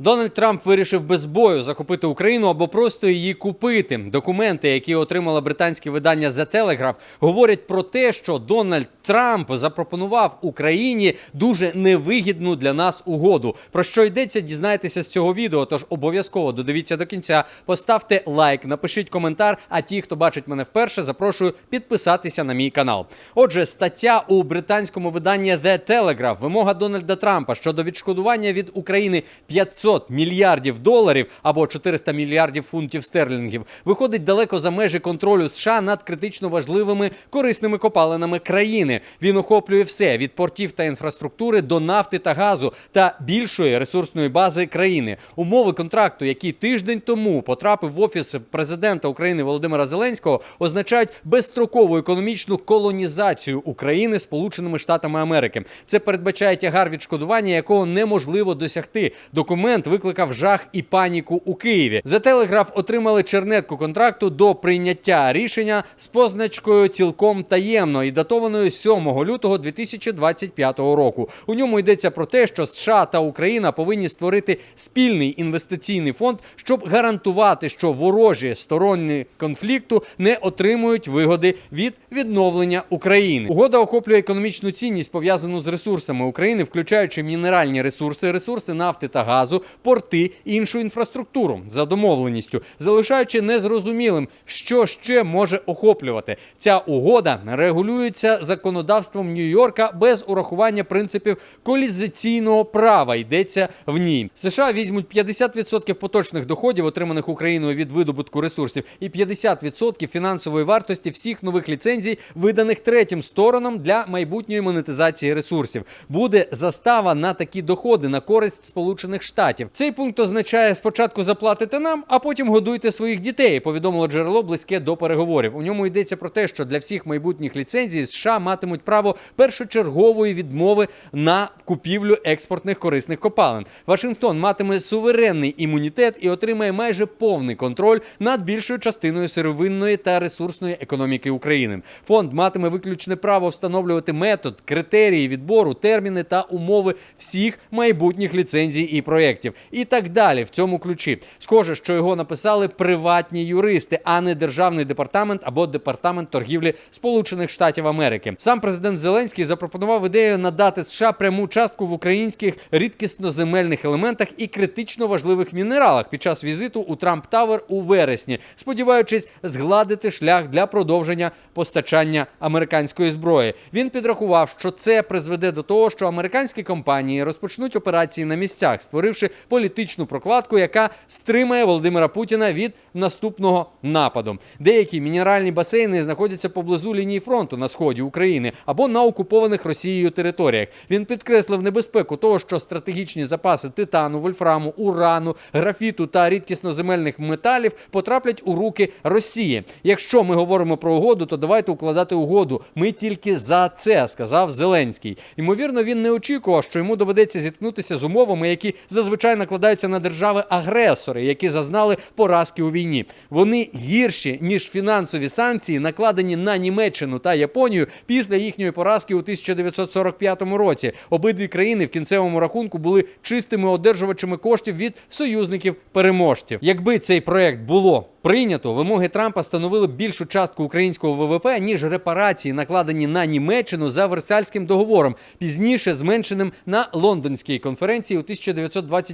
Дональд Трамп вирішив без бою захопити Україну або просто її купити. Документи, які отримало британське видання The Telegraph, говорять про те, що Дональд Трамп запропонував Україні дуже невигідну для нас угоду. Про що йдеться, дізнаєтеся з цього відео. Тож обов'язково додивіться до кінця. Поставте лайк, напишіть коментар. А ті, хто бачить мене вперше, запрошую підписатися на мій канал. Отже, стаття у британському виданні The Telegraph вимога Дональда Трампа щодо відшкодування від України 500 мільярдів доларів або 400 мільярдів фунтів стерлінгів виходить далеко за межі контролю США над критично важливими корисними копалинами країни. Він охоплює все від портів та інфраструктури до нафти та газу та більшої ресурсної бази країни. Умови контракту, який тиждень тому потрапив в офіс президента України Володимира Зеленського, означають безстрокову економічну колонізацію України Сполученими Штатами Америки. Це передбачає тягар відшкодування, якого неможливо досягти. Документ викликав жах і паніку у Києві. За телеграф отримали чернетку контракту до прийняття рішення з позначкою цілком таємно і датованою 7 лютого 2025 року. У ньому йдеться про те, що США та Україна повинні створити спільний інвестиційний фонд, щоб гарантувати, що ворожі сторони конфлікту не отримують вигоди від відновлення України. Угода охоплює економічну цінність пов'язану з ресурсами України, включаючи мінеральні ресурси, ресурси нафти та газу, порти і іншу інфраструктуру за домовленістю, залишаючи незрозумілим, що ще може охоплювати. Ця угода регулюється законодавством Нью-Йорка без урахування принципів колізаційного права. Йдеться в ній. США візьмуть 50% поточних доходів, отриманих Україною від видобутку ресурсів, і 50% фінансової вартості всіх нових ліцензій, виданих третім сторонам для майбутньої монетизації ресурсів. Буде застава на такі доходи на користь Сполучених Штатів. Цей пункт означає спочатку заплатите нам, а потім годуйте своїх дітей. Повідомило джерело близьке до переговорів. У ньому йдеться про те, що для всіх майбутніх ліцензій США матимуть право першочергової відмови на купівлю експортних корисних копалин. Вашингтон матиме суверенний імунітет і отримає майже повний контроль над більшою частиною сировинної та ресурсної економіки України. Фонд матиме виключне право встановлювати метод, критерії відбору, терміни та умови всіх майбутніх ліцензій і проєктів, і так далі. В цьому ключі схоже, що його написали приватні юристи, а не державний департамент або департамент торгівлі Сполучених Штатів Америки. Сам президент Зеленський запропонував ідею надати США пряму частку в українських рідкісноземельних елементах і критично важливих мінералах під час візиту у Трамп Тавер у вересні, сподіваючись згладити шлях для продовження постачання американської зброї. Він підрахував, що це призведе до того, що американські компанії розпочнуть операції на місцях, створивши політичну прокладку, яка стримає Володимира Путіна від наступного нападу. Деякі мінеральні басейни знаходяться поблизу лінії фронту на сході України або на окупованих Росією територіях. Він підкреслив небезпеку того, що стратегічні запаси титану, вольфраму, урану, графіту та рідкісноземельних металів потраплять у руки Росії. Якщо ми говоримо про угоду, то давайте укладати угоду. Ми тільки за це, сказав Зеленський. Ймовірно, він не очікував, що йому доведеться зіткнутися з умовами, які зазвичай накладаються на держави-агресори, які зазнали поразки у війні. Вони гірші ніж фінансові санкції, накладені на Німеччину та Японію після їхньої поразки у 1945 році. Обидві країни в кінцевому рахунку були чистими одержувачами коштів від союзників-переможців. Якби цей проект було прийнято, вимоги Трампа становили більшу частку українського ВВП ніж репарації, накладені на Німеччину за Версальським договором, пізніше зменшеним на лондонській конференції у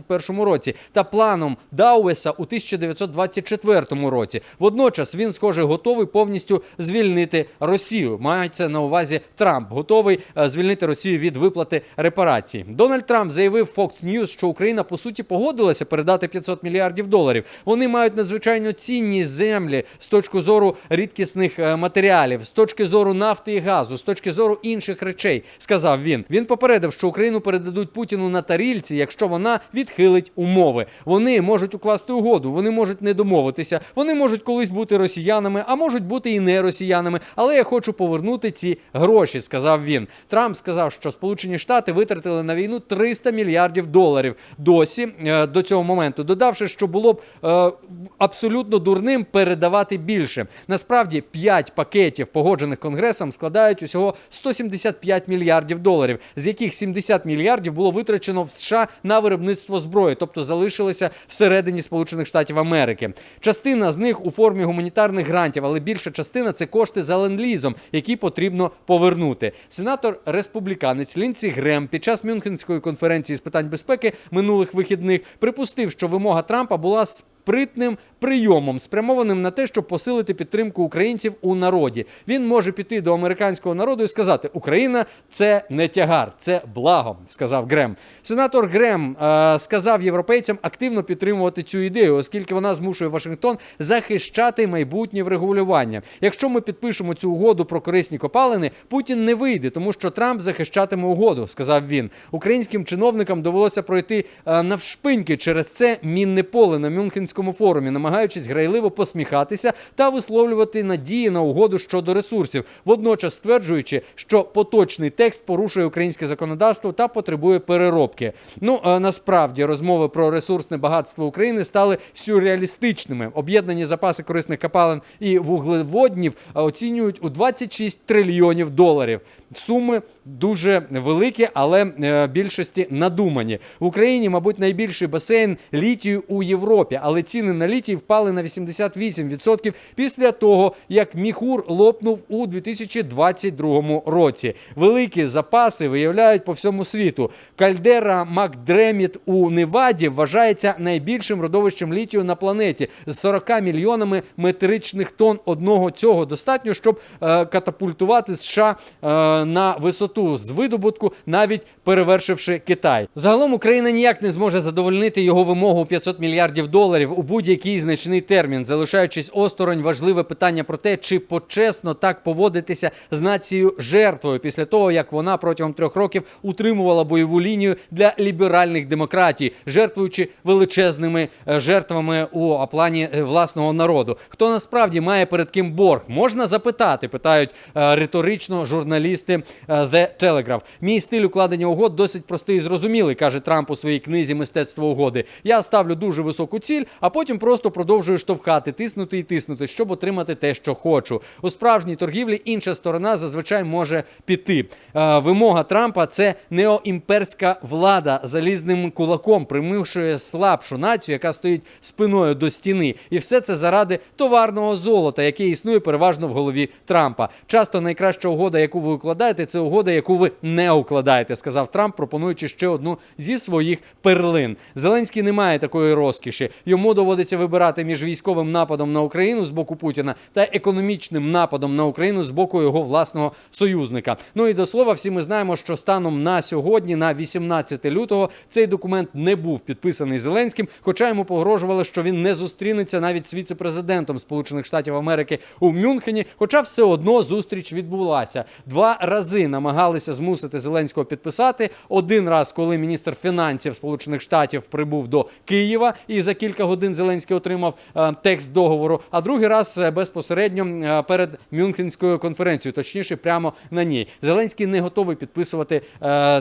1921 році та планом Дауеса у 1924 році. Водночас він, схоже, готовий повністю звільнити Росію. Мається на увазі Трамп, готовий е, звільнити Росію від виплати репарацій. Дональд Трамп заявив Fox News, що Україна по суті погодилася передати 500 мільярдів доларів. Вони мають надзвичайно цінні землі з точки зору рідкісних е, матеріалів, з точки зору нафти і газу, з точки зору інших речей, сказав він. Він попередив, що Україну передадуть Путіну на тарільці, якщо вона відхилить умови. Вони можуть укласти угоду, вони можуть не домовитися, вони можуть колись бути росіянами, а можуть бути і не росіянами. Але я хочу повернути ці гроші, сказав він. Трамп сказав, що Сполучені Штати витратили на війну 300 мільярдів доларів досі е, до цього моменту, додавши, що було б е, абсолютно дурним передавати більше. Насправді 5 пакетів, погоджених конгресом, складають усього 175 мільярдів доларів, з яких 70 мільярдів було витрачено в США на виробництво зброї, тобто залишилися всередині Сполучених Штатів Америки. Частина з них у формі гуманітарних грантів, але більша частина це кошти за ленд-лізом, які потрібно повернути. Сенатор республіканець Лінсі Грем під час Мюнхенської конференції з питань безпеки минулих вихідних припустив, що вимога Трампа була спритним прийомом, спрямованим на те, щоб посилити підтримку українців у народі. Він може піти до американського народу і сказати: Україна це не тягар, це благо, сказав Грем. Сенатор Грем е, сказав європейцям активно підтримувати цю ідею, оскільки вона змушує Вашингтон захищати майбутнє врегулювання. Якщо ми підпишемо цю угоду про корисні копалини, Путін не вийде, тому що Трамп захищатиме угоду, сказав він. Українським чиновникам довелося пройти е, навшпиньки через це мінне поле на Мюнхенському форумі, намагаючись грайливо посміхатися та висловлювати надії на угоду щодо ресурсів, водночас стверджуючи, що поточний текст порушує українське законодавство та потребує переробки. Ну е, насправді розмови про ресурсне багатство України стали сюрреалістичними. Об'єднані запаси корисних копалин і вуглеводнів е, оцінюють у 26 трильйонів доларів. Суми дуже великі, але е, більшості надумані. В Україні, мабуть, найбільший басейн літію у Європі, але ціни на літій впали на 88% після того, як міхур лопнув у 2022 році. Великі запаси виявляють по всьому світу. Кальдера Макдреміт у Неваді вважається найбільшим родовищем літію на планеті з 40 мільйонами метричних тонн одного цього достатньо, щоб е, катапультувати США е, на висоту з видобутку, навіть перевершивши Китай. Загалом Україна ніяк не зможе задовольнити його вимогу у 500 мільярдів доларів у будь-який значний термін, залишаючись осторонь важливе питання про те, чи почесно так поводитися з нацією жертвою після того, як вона протягом трьох років утримувала бойову лінію для ліберальних демократій, жертвуючи величезними е, жертвами у плані е, власного народу. Хто насправді має перед ким борг? Можна запитати, питають е, риторично журналісти The Telegraph. Мій стиль укладення угод досить простий і зрозумілий, каже Трамп у своїй книзі Мистецтво угоди. Я ставлю дуже високу ціль, а потім просто продовжую штовхати, тиснути і тиснути, щоб отримати те, що хочу. У справжній торгівлі інша сторона зазвичай може піти. Е, Вимога Трампа це неоімперська влада залізним кулаком, примушує слабшу націю, яка стоїть спиною до стіни, і все це заради товарного золота, яке існує переважно в голові Трампа. Часто найкраща угода, яку ви укладаєте, це угода, яку ви не укладаєте, сказав Трамп, пропонуючи ще одну зі своїх перлин. Зеленський не має такої розкіші. Йому доводиться вибирати між військовим нападом на Україну з боку Путіна та економічним нападом на Україну з боку його власного союзника. Ну і до слова, всі ми знаємо, що станом на сьогодні, на 18 лютого, цей документ не був підписаний Зеленським, хоча йому погрожували, що він не зустрінеться навіть з віце-президентом Сполучених Штатів Америки у Мюнхені. Хоча все одно зустріч відбулася. Два рази намагалися змусити Зеленського підписати. Один раз, коли міністр фінансів Сполучених Штатів прибув до Києва, і за кілька годин Зеленський отримав е, текст договору. А другий раз е, безпосередньо е, перед Мюнхенською конференцією, точніше, прямо на ній. Зеленський не готовий підписувати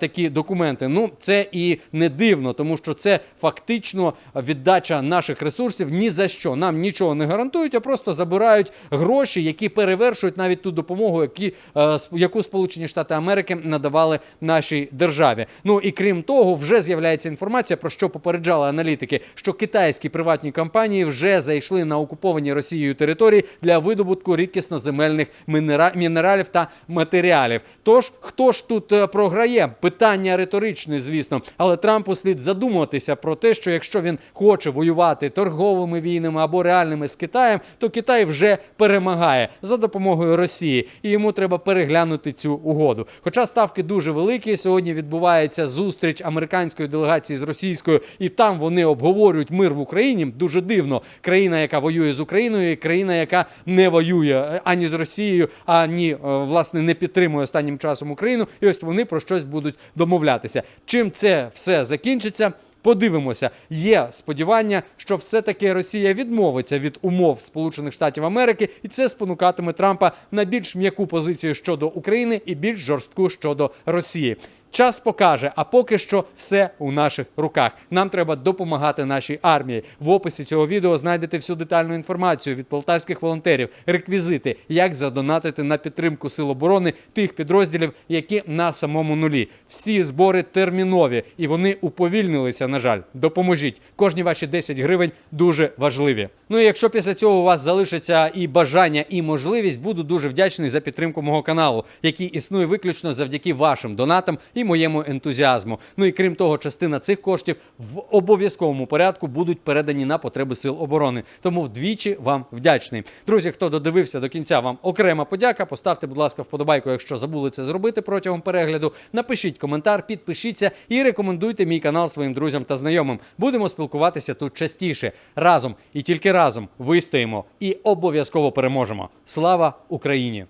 такі документи. Ну це і не дивно, тому що це фактично віддача наших ресурсів ні за що. Нам нічого не гарантують, а просто забирають гроші, які перевершують навіть ту допомогу, які, яку Сполучені Штати Америки надавали нашій державі. Ну і крім того, вже з'являється інформація, про що попереджали аналітики, що китайські приватні компанії вже зайшли на окуповані Росією території для видобутку рідкісно-земельних мінера- мінералів та матеріалів. Тож хто ж тут е, програє? Питання риторичне, звісно, але Трампу слід задумуватися про те, що якщо він хоче воювати торговими війнами або реальними з Китаєм, то Китай вже перемагає за допомогою Росії, і йому треба переглянути цю угоду. Хоча ставки дуже великі, сьогодні відбувається зустріч американської делегації з російською, і там вони обговорюють мир в Україні. Дуже дивно. Країна, яка воює з Україною, і країна, яка не воює е, ані з Росією, ані е, власне не підтримує останнім часом Україну. І ось вони про щось будуть домовлятися. Чим це все закінчиться? Подивимося, є сподівання, що все-таки Росія відмовиться від умов Сполучених Штатів Америки, і це спонукатиме Трампа на більш м'яку позицію щодо України і більш жорстку щодо Росії. Час покаже, а поки що все у наших руках. Нам треба допомагати нашій армії. В описі цього відео знайдете всю детальну інформацію від полтавських волонтерів, реквізити, як задонатити на підтримку сил оборони тих підрозділів, які на самому нулі. Всі збори термінові і вони уповільнилися. На жаль, допоможіть. Кожні ваші 10 гривень дуже важливі. Ну і якщо після цього у вас залишиться і бажання, і можливість, буду дуже вдячний за підтримку мого каналу, який існує виключно завдяки вашим донатам і моєму ентузіазму. Ну і крім того, частина цих коштів в обов'язковому порядку будуть передані на потреби сил оборони. Тому вдвічі вам вдячний. Друзі, хто додивився до кінця, вам окрема подяка. Поставте, будь ласка, вподобайку, якщо забули це зробити протягом перегляду. Напишіть коментар, підпишіться і рекомендуйте мій канал своїм друзям та знайомим. Будемо спілкуватися тут частіше. Разом і тільки разом вистоїмо і обов'язково переможемо. Слава Україні!